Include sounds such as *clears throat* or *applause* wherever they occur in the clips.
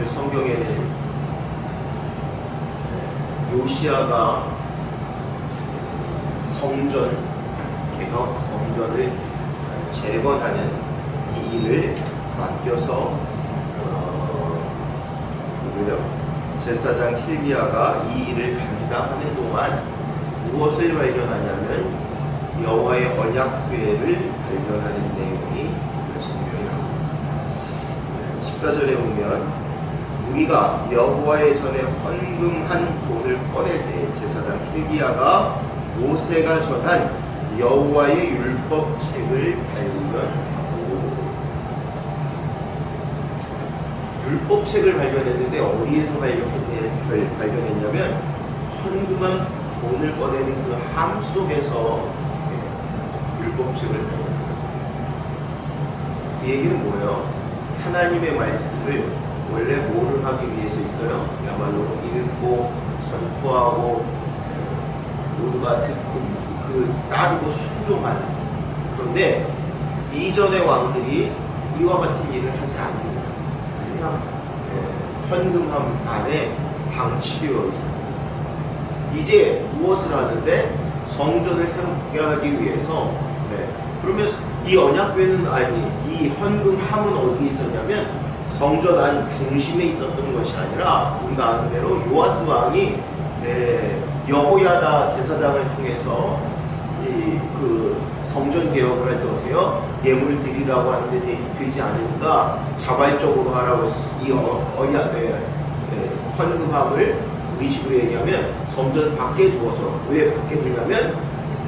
오늘 성경에는 요시아가 성전 개혁 성전을 재건하는 이 일을 맡겨서 어, 누구요? 제사장 힐기야가 이 일을 감당하는 동안 무엇을 발견하냐면 여호와의 언약궤를 발견하는 내용이 성경에 나옵니다. 14절에 보면 우리가 여호와의 전에 헌금한 돈을 꺼낼 때 제사장 힐기야가 모세가 전한 여호와의 율법책을 발견하고 율법책을 발견했는데 어디에서 발견했, 발견했냐면 헌금한 돈을 꺼내는 그 함 속에서 네, 율법책을 발견했다. 그 얘기는 뭐예요? 하나님의 말씀을 원래 뭐를 하기 위해서 있어요? 야말로 읽고 선포하고 네, 모두가 듣고 그 따르고 순종하는 그런데 이전의 왕들이 이와 같은 일을 하지 않습니다. 그냥 네, 헌금함 안에 방치되어 있습니다. 이제 무엇을 하는데 성전을 새롭게 하기 위해서 네, 그러면 이 언약궤는 아니 이 헌금함은 어디 있었냐면 성전 안 중심에 있었던 것이 아니라 우리가 아는 대로 요아스 왕이 네, 여호야다 제사장을 통해서 이 그 성전 개혁을 할 때 어때요? 예물 드리라고 하는데 되, 지 않으니까 자발적으로 하라고 이 어, 언약 네, 네, 헌금함을 우리 식으로 얘기하면 성전 밖에 두어서 왜 밖에 두냐면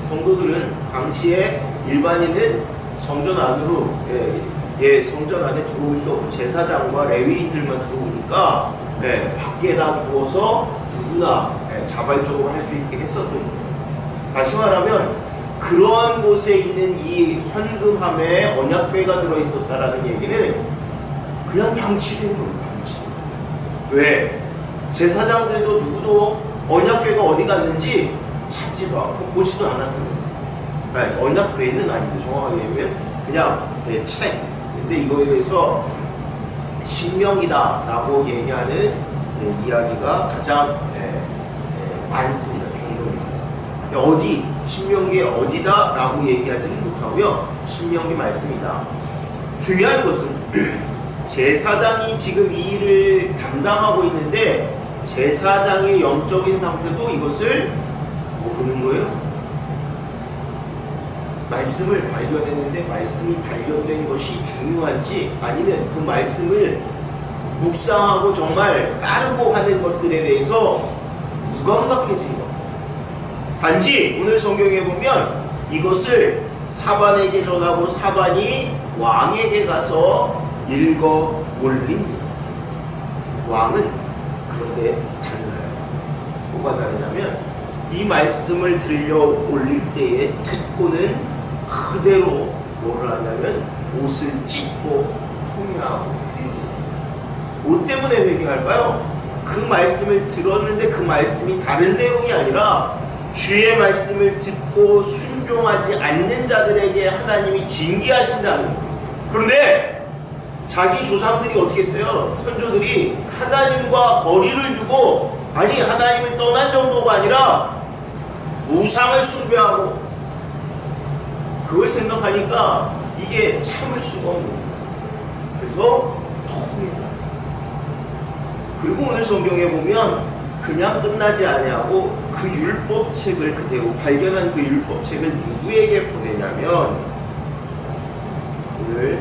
성도들은 당시에 일반인은 성전 안으로 예, 예, 성전 안에 들어올 수 없고 제사장과 레위인들만 들어오니까 예, 밖에다 두어서 누구나 예, 자발적으로 할 수 있게 했었던 거예요. 다시 말하면 그런 곳에 있는 이 헌금함에 언약궤가 들어있었다라는 얘기는 그냥 방치된 거예요. 방치. 왜? 제사장들도 누구도 언약궤가 어디 갔는지 찾지도 않고 보지도 않았던 거예요. 아니, 언약궤는 아닌데 정확하게 얘기하면 그냥 네, 책. 근데 이거에 대해서 신명이다 라고 얘기하는 네, 이야기가 가장 네, 네, 많습니다. 중국입니다. 어디 신명기에 어디다 라고 얘기하지는 못하고요. 신명기 말씀이다. 중요한 것은 *clears throat* 제사장이 지금 이 일을 담당하고 있는데 제사장의 영적인 상태도 이것을 모르는 거예요. 말씀을 발견했는데 말씀이 발견된 것이 중요한지 아니면 그 말씀을 묵상하고 정말 따르고 하는 것들에 대해서 무감각해진 것. 단지 오늘 성경에 보면 이것을 사반에게 전하고 사반이 왕에게 가서 읽어 올립니다. 왕은 그런데 달라요. 뭐가 다르냐면 이 말씀을 들려 올릴 때에 듣고는 그대로 뭐를 하냐면 옷을 찢고 회개해요. 뭐 때문에 회개할까요? 그 말씀을 들었는데 그 말씀이 다른 내용이 아니라 주의 말씀을 듣고 순종하지 않는 자들에게 하나님이 징계하신다는 거예요. 그런데 자기 조상들이 어떻게 했어요? 선조들이 하나님과 거리를 두고 아니 하나님을 떠난 정도가 아니라 우상을 숭배하고 그걸 생각하니까 이게 참을 수가 없는 거예요. 그래서 통해라. 그리고 오늘 성경에 보면 그냥 끝나지 아니하고 그 율법책을 그대로 발견한 그 율법책을 누구에게 보내냐면 오늘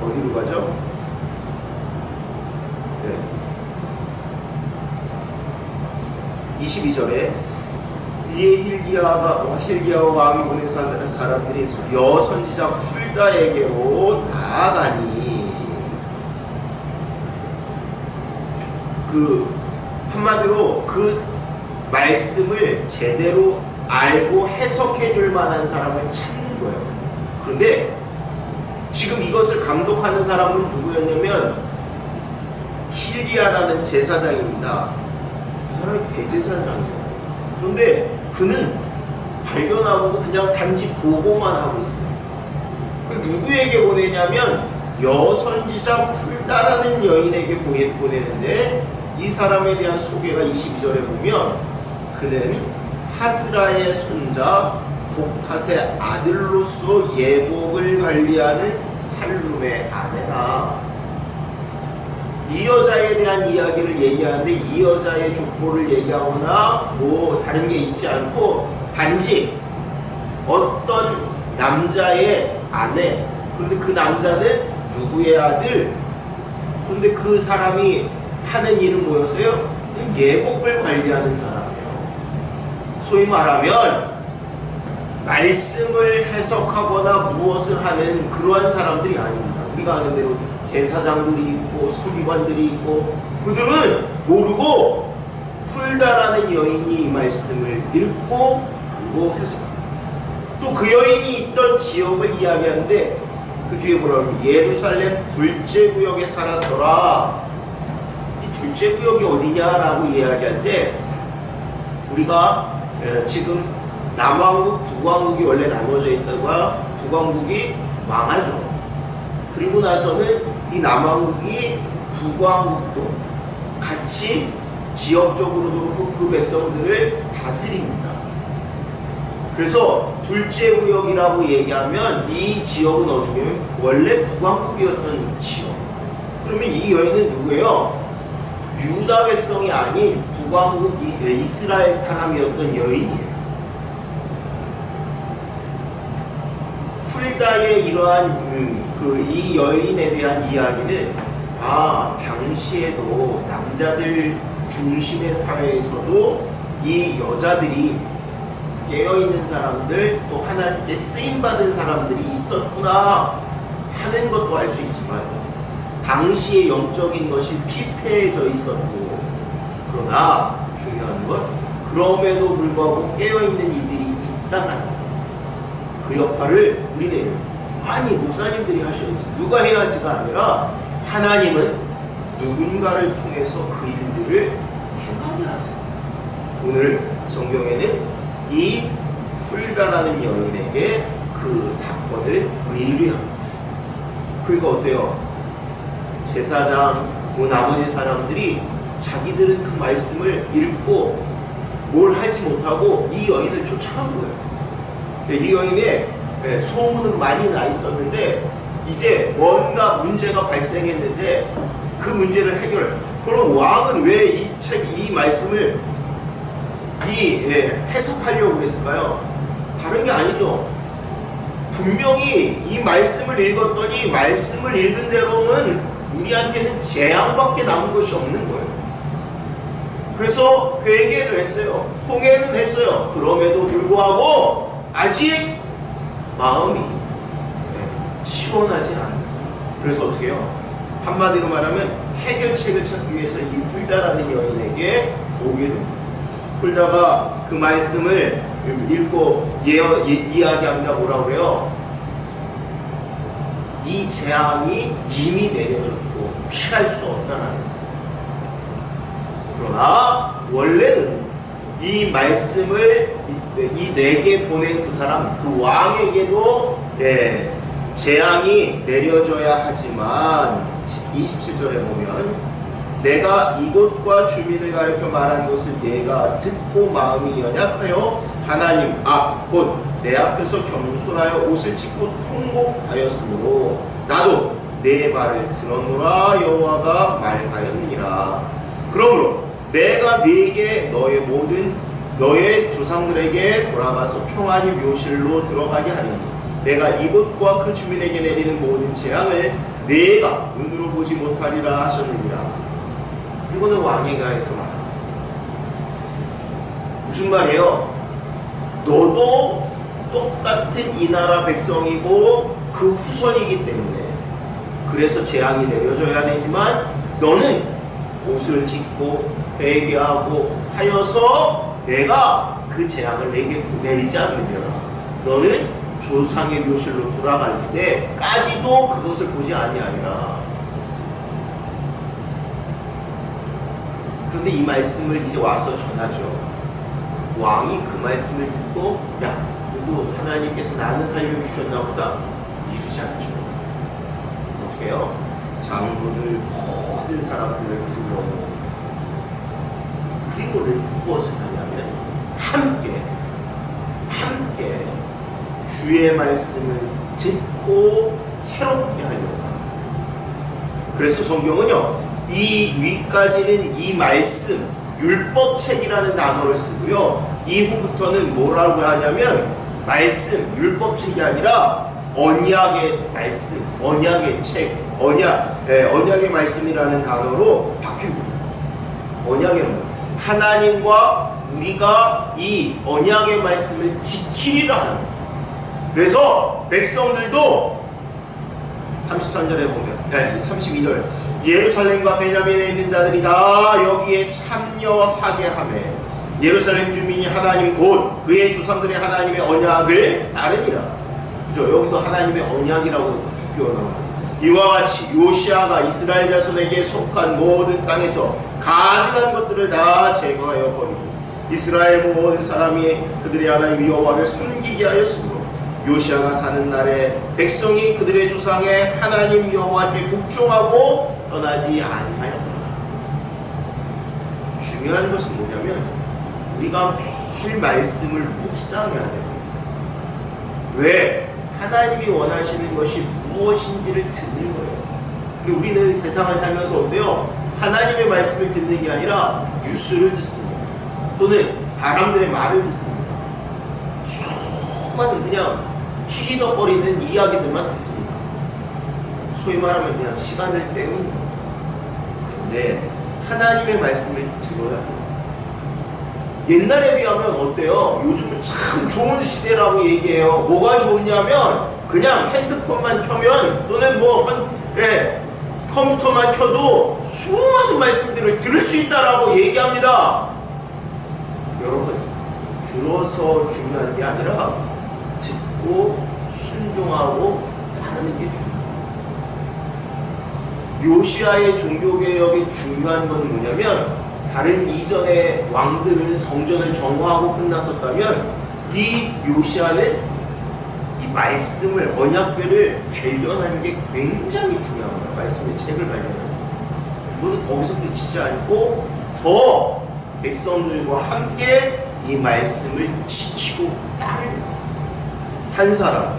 어, 어디로 가죠? 22절에 이에 힐기야가 힐기야와 왕이 보낸 사람들이 여선지자 훌다에게로 나아가니 그 한마디로 그 말씀을 제대로 알고 해석해 줄 만한 사람을 찾는 거예요. 그런데 지금 이것을 감독하는 사람은 누구였냐면 힐기야라는 제사장입니다. 그 사람이 대제사장이 에요. 그런데 그는 발견하고 그냥 단지 보고만 하고 있습니다. 누구에게 보내냐면 여선지자 훌다라는 여인에게 보내- 보내는데 이 사람에 대한 소개가 22절에 보면 그는 하스라의 손자 복핫의 아들로서 예복을 관리하는 살룸의 아내라. 이 여자에 대한 이야기를 얘기하는데 이 여자의 족보를 얘기하거나 뭐 다른 게 있지 않고 단지 어떤 남자의 아내 그런데 그 남자는 누구의 아들 그런데 그 사람이 하는 일은 뭐였어요? 예복을 관리하는 사람이에요 소위 말하면 말씀을 해석하거나 무엇을 하는 그러한 사람들이 아닙니다 우리가 아는 대로 제사장들이 있고 서기관들이 있고 그들은 모르고 훌다라는 여인이 이 말씀을 읽고 그리고 해석합니다 또그 여인이 있던 지역을 이야기하는데 그 뒤에 뭐라고 예루살렘 둘째 구역에 살았더라. 이 둘째 구역이 어디냐라고 이야기할 때 우리가 에, 지금 남왕국, 북왕국이 원래 나눠져 있다가 북왕국이 망하죠. 그리고 나서는 이 남왕국이 북왕국도 같이 지역적으로도 그렇고 그 백성들을 다스립니다. 그래서 둘째 구역이라고 얘기하면 이 지역은 어디냐면 원래 북왕국이었던 지역. 그러면 이 여인은 누구예요? 유다 백성이 아닌 북왕국 이스라엘 사람이었던 여인이에요. 훌다의 이러한 그 이 여인에 대한 이야기는 아 당시에도 남자들 중심의 사회에서도 이 여자들이 깨어있는 사람들 또 하나님께 쓰임받은 사람들이 있었구나 하는 것도 알 수 있지만 당시의 영적인 것이 피폐해져 있었고 그러나 중요한 건 그럼에도 불구하고 깨어있는 이들이 있다는 것. 그 역할을 우리는 아니 목사님들이 하셔야지 누가 해야지가 아니라 하나님은 누군가를 통해서 그 일들을 행하게 하세요 오늘 성경에는 이 훌다라는 여인에게 그 사건을 의뢰합니다. 그러니까 어때요? 제사장, 뭐 나머지 사람들이 자기들은 그 말씀을 읽고 뭘 하지 못하고 이 여인을 쫓아간 거예요. 근데 이 여인의 예, 소문은 많이 나 있었는데 이제 뭔가 문제가 발생했는데 그 문제를 해결. 그럼 왕은 왜 이 책, 이 말씀을 이 예, 해석하려고 그랬을까요? 다른 게 아니죠. 분명히 이 말씀을 읽었더니 말씀을 읽은 대로는 우리한테는 재앙밖에 남은 것이 없는 거예요. 그래서 회개를 했어요. 통회는 했어요. 그럼에도 불구하고 아직 마음이 예, 시원하지 않아요. 그래서 어떻게 해요? 한마디로 말하면 해결책을 찾기 위해서 이 훌다라는 여인에게 오게 됩니다. 훌다가 그 말씀을 읽고 예어, 예, 이야기합니다. 뭐라고 그래요? 이 재앙이 이미 내려졌고 피할 수 없다는 거예요. 그러나 원래는 이 말씀을 이 내게 보낸 그 사람 그 왕에게도 네, 재앙이 내려져야 하지만 27절에 보면 내가 이곳과 주민을 가리켜 말한 것을 내가 듣고 마음이 연약하여 하나님 앞 곧 내 앞에서 겸손하여 옷을 찢고 통곡하였으므로 나도 내 말을 들었노라 여호와가 말하였느니라. 그러므로 내가 네게 너의 모든 너의 조상들에게 돌아가서 평안히 묘실로 들어가게 하리니 내가 이곳과 그 주민에게 내리는 모든 재앙을 내가 눈으로 보지 못하리라 하셨느니라 이거는 왕의가에서 말합니다 무슨 말이에요? 너도 똑같은 이 나라 백성이고 그 후손이기 때문에 그래서 재앙이 내려져야 되지만 너는 옷을 찢고 회개하고 하여서 내가 그 재앙을 내게 내리지 않느냐 너는 조상의 묘실로 돌아갈 때까지도 그것을 보지 아니하리라 그런데 이 말씀을 이제 와서 전하죠 왕이 그 말씀을 듣고 야 그래도 하나님께서 나는 살려주셨나 보다 이루지 않죠. 어떻게 해요? 장로들 모든 사람들을 불러 그리고를 무엇을 하냐면 함께 함께 주의 말씀을 듣고 새롭게 하려고. 그래서 성경은요 이 위까지는 이 말씀 율법책이라는 단어를 쓰고요 이후부터는 뭐라고 하냐면 말씀 율법책이 아니라 언약의 말씀 언약의 책 언약 예, 언약의 말씀이라는 단어로 바뀝니다. 언약의 말 하나님과 우리가 이 언약의 말씀을 지키리라 하는. 그래서 백성들도 33절에 보면 네, 32절. 예루살렘과 베냐민에 있는 자들이 다 여기에 참여하게 하매 예루살렘 주민이 하나님 곧 그의 조상들의 하나님의 언약을 따르니라. 그죠? 여기도 하나님의 언약이라고 바뀌어 나와요. 이와 같이 요시아가 이스라엘 자손에게 속한 모든 땅에서 가증한 것들을 다 제거하여 버리고 이스라엘 모든 사람이 그들의 하나님 여호와를 섬기게 하였으므로 요시아가 사는 날에 백성이 그들의 조상의 하나님 여호와께 복종하고 떠나지 아니하였다. 중요한 것은 뭐냐면 우리가 매일 말씀을 묵상해야 됩니다. 왜? 하나님이 원하시는 것이 무엇인지를 듣는 거예요. 근데 우리는 세상을 살면서 어때요? 하나님의 말씀을 듣는 게 아니라 뉴스를 듣습니다. 또는 사람들의 말을 듣습니다. 수많은 그냥 희희덕거리는 이야기들만 듣습니다. 소위 말하면 그냥 시간을 때우는 거예요. 근데 하나님의 말씀을 들어야 돼요. 옛날에 비하면 어때요? 요즘은 참 좋은 시대라고 얘기해요. 뭐가 좋으냐면 그냥 핸드폰만 켜면 또는 뭐 한, 예, 컴퓨터만 켜도 수많은 말씀들을 들을 수 있다라고 얘기합니다. 여러분 들어서 중요한 게 아니라 듣고 순종하고 따르는 게 중요해요. 요시아의 종교개혁이 중요한 건 뭐냐면 다른 이전의 왕들은 성전을 정화하고 끝났었다면 이 요시아는 이 말씀을 언약궤를 발견하는 게 굉장히 거예요. 말씀의 책을 발견하는 거. 그리고 거기서 그치지 않고 더 백성들과 함께 이 말씀을 지키고 따르는 한 사람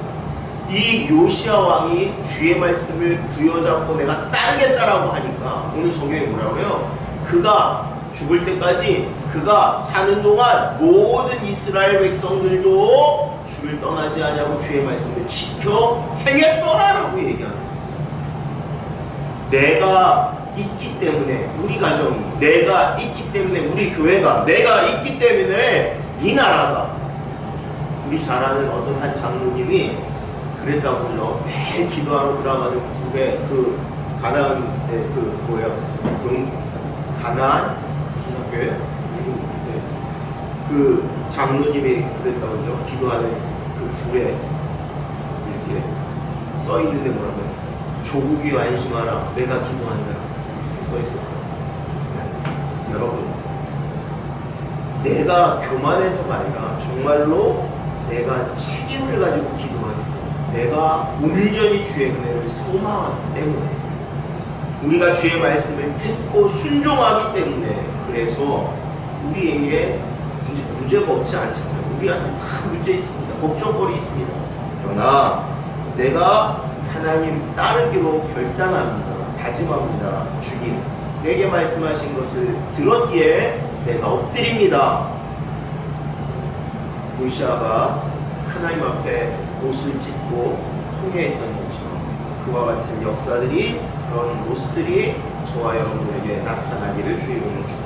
이 요시아 왕이 주의 말씀을 부여잡고 내가 따르겠다라고 하니까 오늘 성경에 뭐라고요? 그가 죽을 때까지 그가 사는 동안 모든 이스라엘 백성들도 주를 떠나지 않냐고 주의 말씀을 지켜 행했더라라고 얘기하는. 내가 있기 때문에 우리 가정이 내가 있기 때문에 우리 교회가 내가 있기 때문에 이 나라가 우리 잘 아는 어떤 한 장로님이 그랬다고 그러죠. 매일 기도하러 들어가는 국에 그 가나안 그 뭐예요? 용 가나안 무슨 학교예요? 네. 그 장로님이 그랬다고 그러죠. 기도하는 그 줄에 이렇게 써 있는데 뭐라고 조국이 안심하라 내가 기도한다 이렇게 써 있었다. 네. 여러분 내가 교만해서가 아니라 정말로 내가 책임을 가지고 기도하기 때문에 내가 온전히 주의 은혜를 소망하기 때문에 우리가 주의 말씀을 듣고 순종하기 때문에 그래서 우리에게 문제, 문제가 없지 않잖아요. 우리한테 다 문제 있습니다. 걱정거리 있습니다. 그러나 내가 하나님 따르기로 결단합니다. 다짐합니다. 주님, 내게 말씀하신 것을 들었기에 내가 엎드립니다. 요시아가 하나님 앞에 옷을 찢고 통회했던 것처럼 그와 같은 역사들이 그런 모습들이 저와 여러분에게 나타나기를 주의 이름으로 축